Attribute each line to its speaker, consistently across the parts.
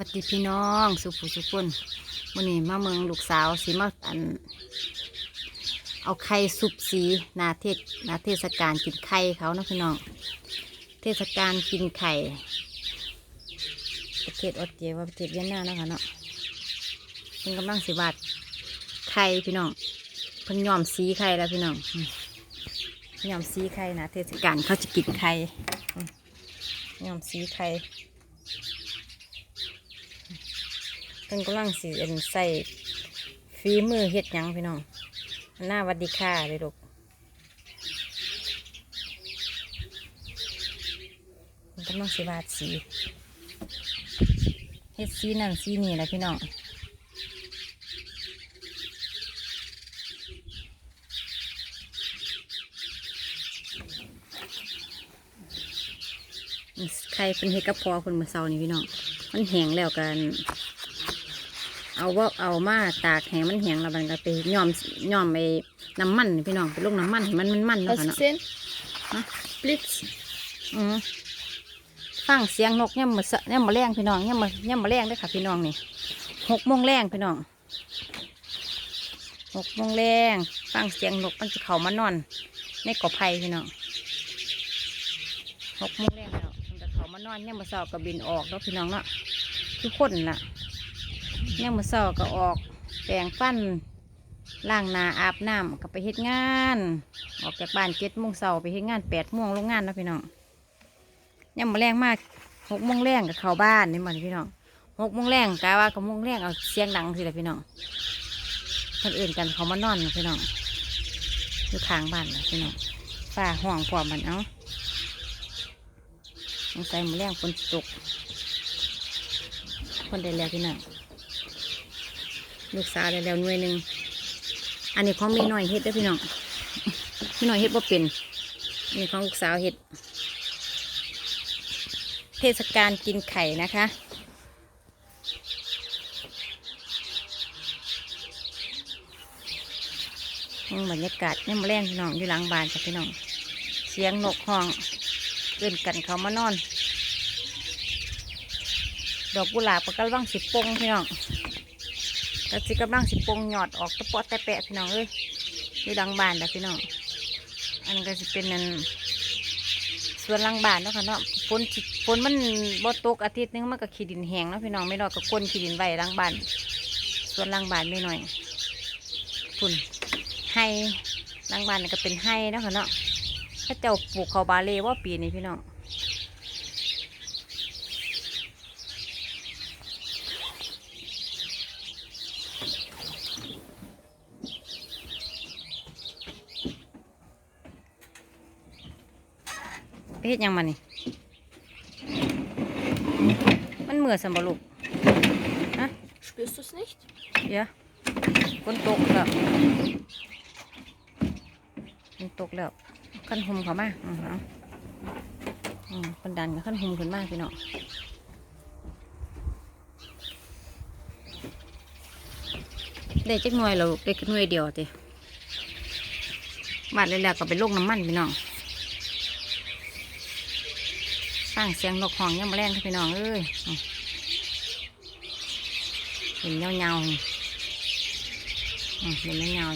Speaker 1: วัดดีพี่น้องสุภูสุกุนวันนี้มาเมืองลูกสาวสีมาอัน เอาไข่สุบสีนาเทศนาเทศกาลกินไข่เขานะพี่น้อง เทศกาลกินไข่ประเทศออสเตรียว่าประเทศเวียดนามนะคะเนาะเป็นกำลังสิบาดไข่พี่น้องเพิ่นยอมสีไข่แล้วพี่น้องยอมสีไข่นะเทศกาลเขาจะกินไข่ยอมสีไข่ เพิ่นกำลังสิเอ็นใส่ฝีมือเฮ็ดหยังพี่น้องหน้าวัดดีค่ะเลยลูกเพิ่นกำลังสิวาดสีเฮ็ดสีนั่นสีนี่แหละพี่น้องใครเป็นเฮ็ดกับพอคนเมื่อเช้านี่พี่น้อง มันแห้งแล้วกัน เอาว่าเอามาตากแห้งมันแห้งแล้วมันก็ไปย้อมย้อมไปน้ำมันนี่พี่น้องไปลงน้ำมันให้มันมันมันแล้ว
Speaker 2: Hast
Speaker 1: ค่ะ
Speaker 2: du
Speaker 1: เนาะ
Speaker 2: gesehen?
Speaker 1: Hä?
Speaker 2: Blitz.
Speaker 1: อือฟังเสียงนกเนี่ยามมาเสเนี่ยามมาแรงพี่น้องเนี่ยามมาเนี่ยามมาแรงเด้วยค่ะพี่น้องนี่หกโมงแรงพี่น้องหกโมงแรงฟังเสียงนกมันจะเข้ามานอนในกอไผ่พี่น้องหกโมงแรงแล้วมันจะเข้ามานอนเนี่ยามมาเสาร์ก็บินออกแล้วพี่น้องเนาะทุกคนล่ะเนี่ ยามมือเช้าก็ออกแปรงฟันล้างหน้าอาบน้ำก็ไปเฮ็ดงาน ออกจากบ้านเจ็ดโมงเช้าไปเฮ็ดงานแปดโมงลงงานนะพี่น้องเนี่ยมมาแรงมากหกโมงแรงก็เข้าบ้านนี่มันพี่น้องหกโมงแรงกะว่าก็โมงแรงเอาเสียงดังสิละพี่น้องคนอื่นกันเขามานอนพี่น้องอยู่ข้างบ้านนะพี่น้องฝ้าห้องพร้อมมันเอาสงสัยมือแรงฝนตกคนได้แล้วพี่น้อง ลูกสาวได้แล้วหน่วยหนึ่งอันนี้ของมีหน่อยเฮ็ดเด้อพี่น้องพี่หน่อยเฮ็ดว่เป็นอันนี้ของลูกสาวเฮ็ด เทศกาลกินไข่นะคะบรรยากาศยังมาแรงพี่น้องอยู่หลังบ้านจ้ะพี่น้องเสียงนกห้องเอื่นกันเขามานอน ดอกกุหลาบก็กำลังสิปงพี่น้อง ก็สิกำลังสิปงหยอดออกตะเปาะแต่แปะพี่น้องเอ้ยอยู่หลังบานแล้วพี่น้องอันก็สิเป็นนันส่วนลังบานเนาะค่ะเนาะฝนฝนมันบ่ตกอาทิตย์นึงมันก็ขี้ดินแห้งเนาะพี่น้องไม่รอดก็ก้นขี้ดินไว้ลังบานส่วนลังบานไม่หน่อยฝุ่นให้ลังบานก็เป็นให้เนาะค่ะเนาะถ้าเจ้าปลูกเขาบาเล่ว่าปีนี้พี่น้อง เฮ็ดหยังมานี่มันเหมือสัมบลูก
Speaker 2: Spürst du es nicht?
Speaker 1: เดี๋ยวฝนตกแล้วฝนตกแล้วขั้นหุมเขามาอือเอาอืมคนดันกับขั้นหุมขึ้นมาพี่น้องได้จักหน่วยแล้วลูกได้แค่หน่วยเดียวติบาดเลยแล้วก็ไปลงน้ำมันพี่น้อง สร้งเสียงนกห้องยังมาแรงพี่น้องเอ้ยเห็นเงาเงาเห็นเงาเงา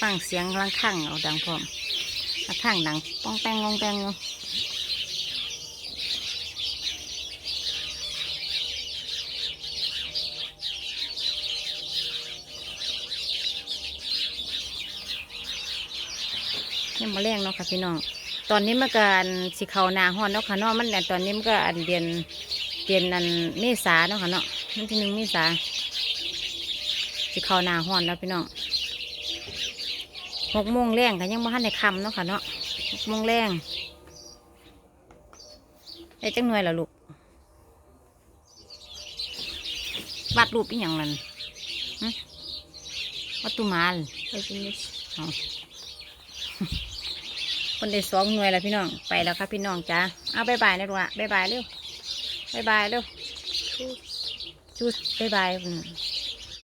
Speaker 1: ฟังเสียงลังข้างเอาดังพร้อมลังข้างดังป้องแป้งงงแป้งอ ยู่ยังมาแรงเนาะค่ะพี่น้อง ตอนนี้เมื่อการสิเขาหนาฮ้อนเนาะค่ะเนาะมันอันตอนนี้มันก็อันเดือนเดือนอันเมษาเนาะค่ะเนาะมันที่หนึ่งเมษาสิเขาหนาฮ้อนแล้วพี่น้องหกโมงแรงก็ยังบ่ทันได้คำเนาะค่ะเนาะหกโมงแรงได้จังหน่วยแล้วลูกวาดรูปอีหยังนั่นหึวัดตุมาล
Speaker 2: Also nicht.
Speaker 1: อ๋อ คนได้สองหน่วยแล้วพี่น้องไปแล้วครับพี่น้องจ้าเอาบายบายนะลูกอะบายบายเร็วบายบายเร็ว
Speaker 2: Tschüss.
Speaker 1: จุดบายบายอืม